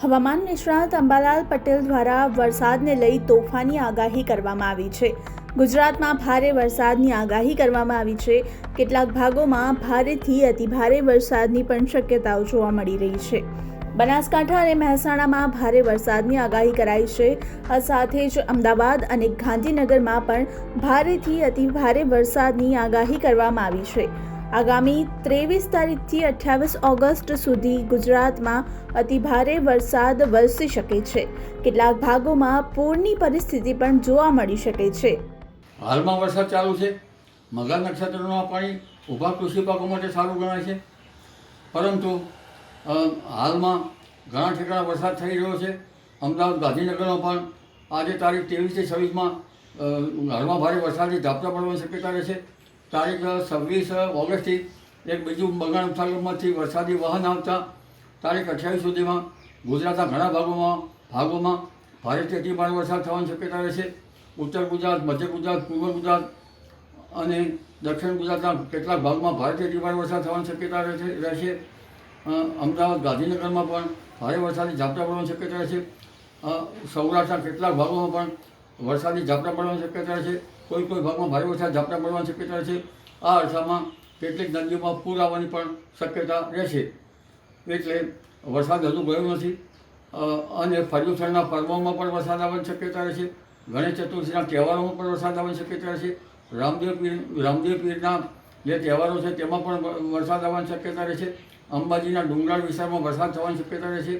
હવામાન નિષ્ણાત અંબાલાલ પટેલ દ્વારા વરસાદને લઈ તોફાની આગાહી કરવામાં આવી છે. ગુજરાતમાં ભારે વરસાદની આગાહી કરવામાં આવી છે. કેટલાક ભાગોમાં ભારેથી અતિભારે વરસાદની પણ શક્યતાઓ જોવા મળી રહી છે. બનાસકાંઠા અને મહેસાણામાં ભારે વરસાદની આગાહી કરાઈ છે. આ સાથે જ અમદાવાદ અને ગાંધીનગરમાં પણ ભારેથી અતિભારે વરસાદની આગાહી કરવામાં આવી છે. આગામી ત્રેવીસ તારીખથી અઠ્યાવીસ ઓગસ્ટ સુધી ગુજરાતમાં અતિભારે વરસાદ વરસી શકે છે. કેટલાક ભાગોમાં પૂરની પરિસ્થિતિ પણ જોવા મળી શકે છે. હાલમાં વરસાદ ચાલુ છે. મગા નક્ષત્રનું આ પાણી ઊભા કૃષિ પાકો માટે સારું ગણાય છે. પરંતુ હાલમાં ઘણા ઠેકાણા વરસાદ થઈ રહ્યો છે. અમદાવાદ ગાંધીનગરમાં પણ આજે તારીખ ત્રેવીસથી છવ્વીસમાં હાલમાં ભારે વરસાદની ઝાપટા પડવાની શક્યતા રહેશે તારીખ છવ્વીસ ઓગસ્ટથી એક બીજું બંગાળ ઉપસાગરમાંથી વરસાદી વાહન આવતા તારીખ અઠ્યાવીસ સુધીમાં ગુજરાતના ઘણા ભાગોમાં ભાગોમાં ભારેથી અતિ ભારે વરસાદ થવાની શક્યતા રહેશે. ઉત્તર ગુજરાત, મધ્ય ગુજરાત, પૂર્વ ગુજરાત અને દક્ષિણ ગુજરાતના કેટલાક ભાગમાં ભારેથી અતિ ભારે વરસાદ થવાની શક્યતા રહેશે. અમદાવાદ, ગાંધીનગરમાં પણ ભારે વરસાદી ઝાપટા પડવાની શક્યતા રહેશે. સૌરાષ્ટ્રના કેટલાક ભાગોમાં પણ વરસાદી ઝાપટા પડવાની શક્યતા રહેશે કોઈ કોઈ ભાગમાં ભારે વરસાદ ઝાપટા પડવાની શક્યતા રહેશે આ અરસામાં કેટલીક નદીઓમાં પૂર આવવાની પણ શક્યતા રહેશે. એટલે વરસાદ હજુ ગયો નથી. અને પર્યુષણના પર્વોમાં પણ વરસાદ આવવાની શક્યતા રહેશે. ગણેશ ચતુર્થીના તહેવારોમાં પણ વરસાદ આવવાની શક્યતા રહેશે. રામદેવ પીર, રામદેવ પીરના જે તહેવારો છે તેમાં પણ વરસાદ આવવાની શક્યતા રહેશે. અંબાજીના ડુંગરાળ વિસ્તારમાં વરસાદ થવાની શક્યતા રહેશે.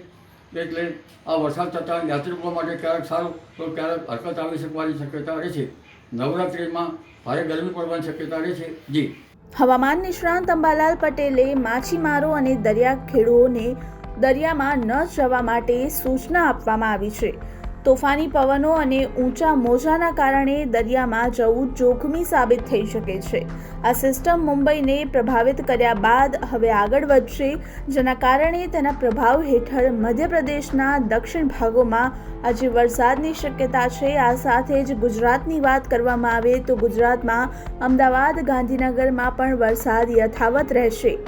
એટલે આ વરસાદ થતાં યાત્રિકો માટે ક્યારેક સારું, તો ક્યારેક હરકત આવી શકવાની શક્યતા રહે છે. નવરાત્રિમાં ભારે ગરમી પડવાની શક્યતા રહે છે. જી. હવામાન નિષ્ણાંત અંબાલાલ પટેલે માછીમારો અને દરિયા ખેડૂઓને દરિયામાં ન જવા માટે સૂચના આપવામાં આવી છે. તોફાની પવનો અને ઊંચા મોજાના કારણે દરિયામાં જવું જોખમી સાબિત થઈ શકે છે. આ સિસ્ટમ મુંબઈને પ્રભાવિત કર્યા બાદ હવે આગળ વધશે, જેના કારણે તેના પ્રભાવ હેઠળ મધ્યપ્રદેશના દક્ષિણ ભાગોમાં આજે વરસાદની શક્યતા છે. આ સાથે જ ગુજરાતની વાત કરવામાં આવે તો ગુજરાતમાં અમદાવાદ, ગાંધીનગરમાં પણ વરસાદ યથાવત રહેશે.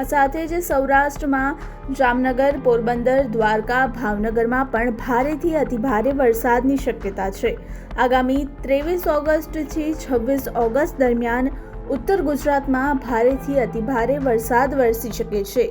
આ સાથે જ સૌરાષ્ટ્રમાં જામનગર, પોરબંદર, દ્વારકા, ભાવનગરમાં પણ ભારેથી અતિભારે વરસાદની શક્યતા છે. આગામી ત્રેવીસ ઓગસ્ટથી છવ્વીસ ઓગસ્ટ દરમિયાન ઉત્તર ગુજરાતમાં ભારેથી અતિભારે વરસાદ વરસી શકે છે.